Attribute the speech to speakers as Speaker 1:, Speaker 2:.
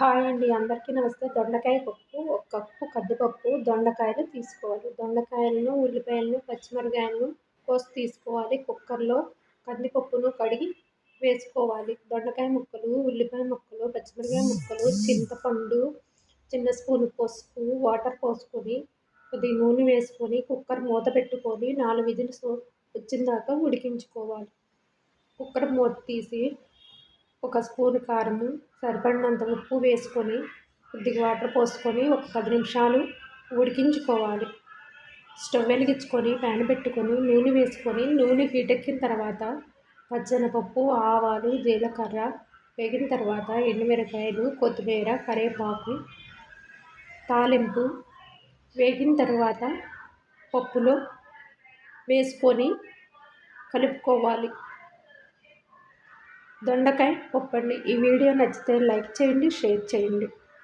Speaker 1: Hi అండి. అందరికీ నమస్తే. దొండకాయ పప్పు ఒక కప్పు కందిపప్పు దొండకాయలు తీసుకోవాలి. దొండకాయలను ఉల్లిపాయలను పచ్చిమిరకాయలను కోసి తీసుకోవాలి. కుక్కర్లో కందిపప్పును కడిగి వేసుకోవాలి. దొండకాయ ముక్కలు ఉల్లిపాయ ముక్కలు పచ్చిమిరకాయ ముక్కలు చింతపండు చిన్న స్పూన్ పసుపు వాటర్ పోసుకొని కొద్దిగా నూనె వేసుకొని కుక్కర్ మూత పెట్టుకొని నాలుగు విధులు వచ్చిన దాకా ఉడికించుకోవాలి. కుక్కర్ మూత తీసి ఒక స్పూన్ కారము సరిపడినంత ఉప్పు వేసుకొని కొద్దిగా వాటర్ పోసుకొని ఒక పది నిమిషాలు ఉడికించుకోవాలి. స్టవ్ వెలిగించుకొని ప్యాన్ పెట్టుకొని నూనె వేసుకొని నూనె హీటెక్కిన తర్వాత పచ్చనపప్పు ఆవాలు జీలకర్ర వేగిన తర్వాత ఎండుమిరకాయలు కొత్తిమీర కరివేపాకు తాలింపు వేగిన తర్వాత పప్పులో వేసుకొని కలుపుకోవాలి. దొండకాయ పప్పండి ఈ వీడియో నచ్చితే లైక్ చేయండి షేర్ చేయండి.